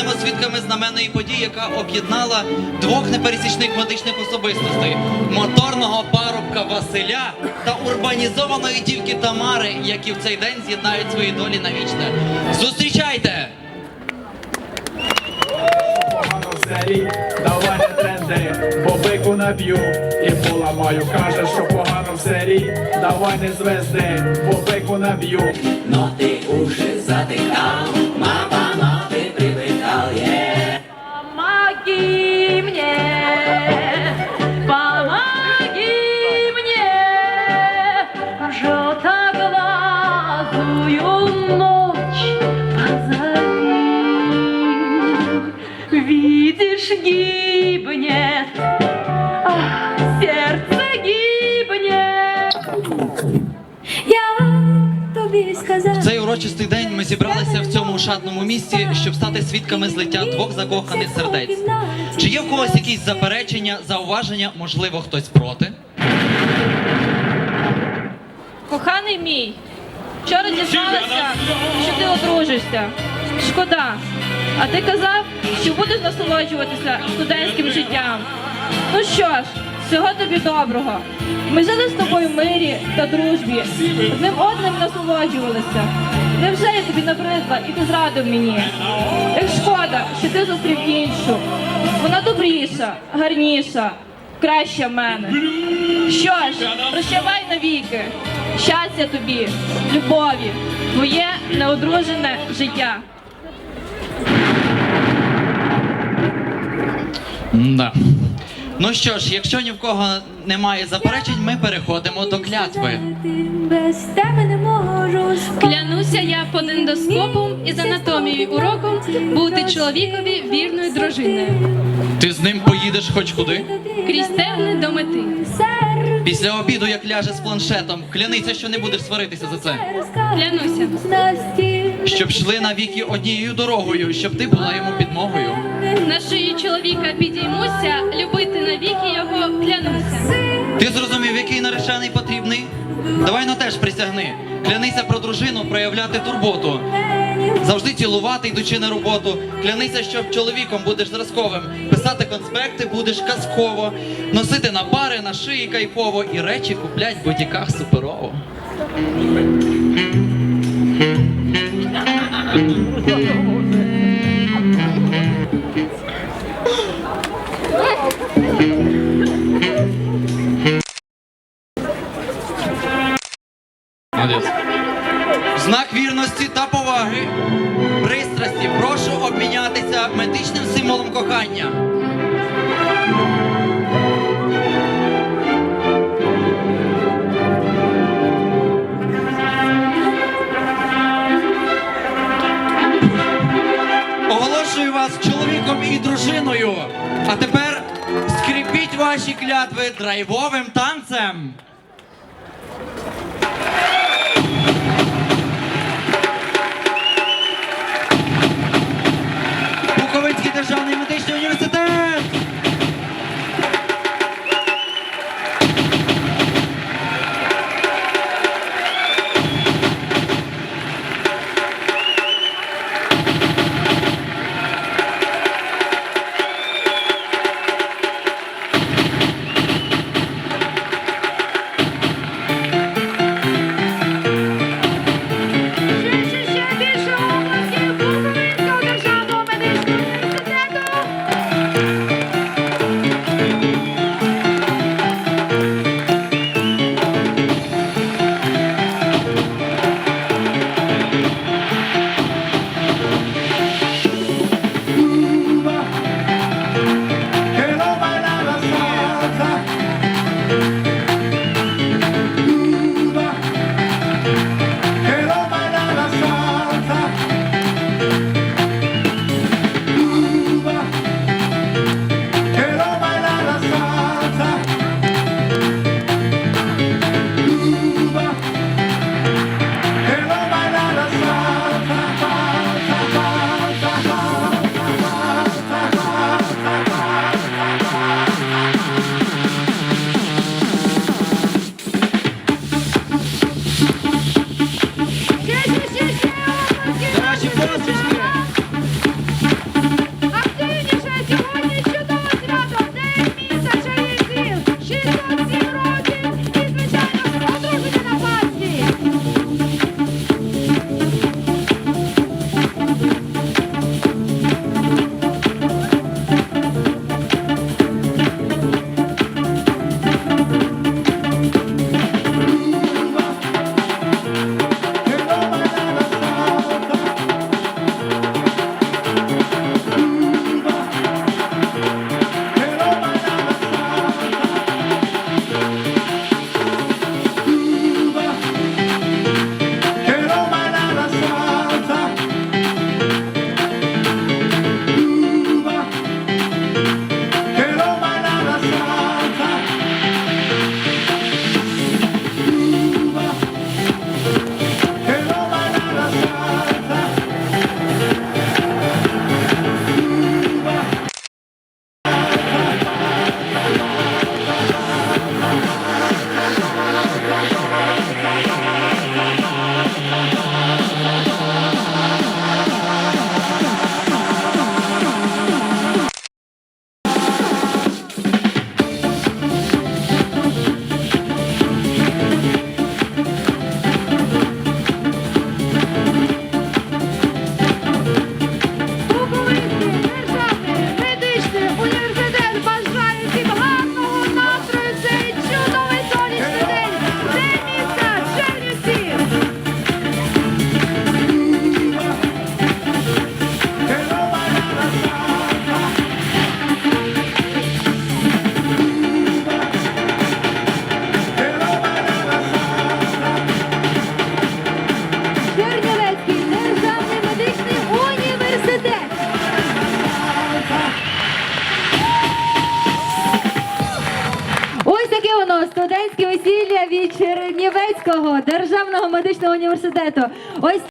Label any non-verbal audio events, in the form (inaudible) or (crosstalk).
станемо свідками знаменної події, яка об'єднала двох непересічних медичних особистостей: моторного парубка Василя та урбанізованої дівки Тамари, які в цей день з'єднають свої долі навічне. Зустрічайте! давай не тренди, бо бику наб'ю і поламаю. Каже, що погано в селі, давай не звезди, бо бику наб'ю. Но ты уши затыкал, Видишь, гибнет, ах, сердце гибнет. Як тобі? В цей урочистий день ми зібралися в цьому шатному місці, щоб стати свідками злиття двох закоханих сердець. Чи є в когось якісь заперечення, зауваження, можливо, хтось проти? Коханий мій, вчора дізналася, що ти одружишся. Шкода. А ти казав, що будеш насолоджуватися студентським життям. Ну що ж, всього тобі доброго. Ми жили з тобою в мирі та дружбі, одним одним насолоджувалися. Невже я тобі набридла і ти зрадив мені? Як шкода, що ти зустрів іншу. Вона добріша, гарніша, краща мене. Що ж, прощавай навіки. Щастя тобі, любові, твоє неодружене життя. Да. Ну що ж, якщо ні в кого немає заперечень, ми переходимо до клятви. Без тебе не можу. Клянуся я по ендоскопу і з анатомією уроком бути чоловікові вірною дружиною. Ти з ним поїдеш хоч куди? Крізь терни до мети. Після обіду, як ляже з планшетом, клянися, що не будеш сваритися за це. Клянуся. Щоб йшли навіки однією дорогою, щоб ти була йому підмогою. На шиї чоловіка підіймуся, Ти зрозумів, який наречений потрібний? Давай ну теж присягни. Клянися про дружину проявляти турботу. Завжди цілувати, йдучи на роботу. Клянися, що чоловіком будеш зразковим. Писати конспекти будеш казково. Носити на пари, на шиї кайфово. І речі куплять в бутіках суперово. (laughs) знак вірності та поваги, пристрасті, прошу обмінятися медичним символом кохання. Оголошую вас чоловіком і дружиною. А тепер скріпіть ваші клятви драйвовим танцем. Just Чернівецького державного медичного університету. Ось